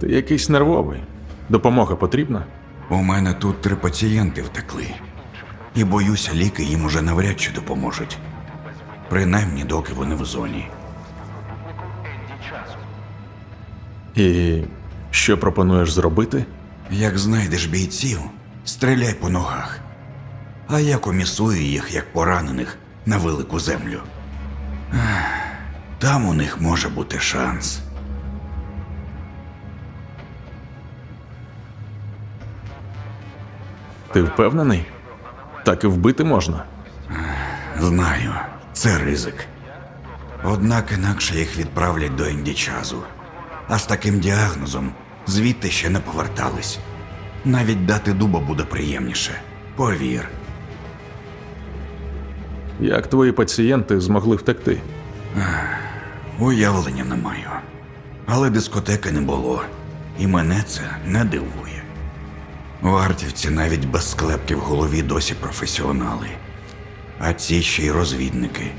Ти якийсь нервовий. Допомога потрібна? У мене тут три пацієнти втекли. І боюся, ліки їм уже навряд чи допоможуть. Принаймні, доки вони в зоні. І що пропонуєш зробити? Як знайдеш бійців, стріляй по ногах. А я комісую їх як поранених на велику землю. Там у них може бути шанс. Ти впевнений? Так і вбити можна. Знаю, це ризик. Однак інакше їх відправлять до індічазу. А з таким діагнозом звідти ще не повертались. Навіть дати дуба буде приємніше. Повір. Як твої пацієнти змогли втекти? Уявлення не маю. Але дискотеки не було, і мене це не дивує. Вартівці навіть без склепки в голові досі професіонали. А ці ще й розвідники.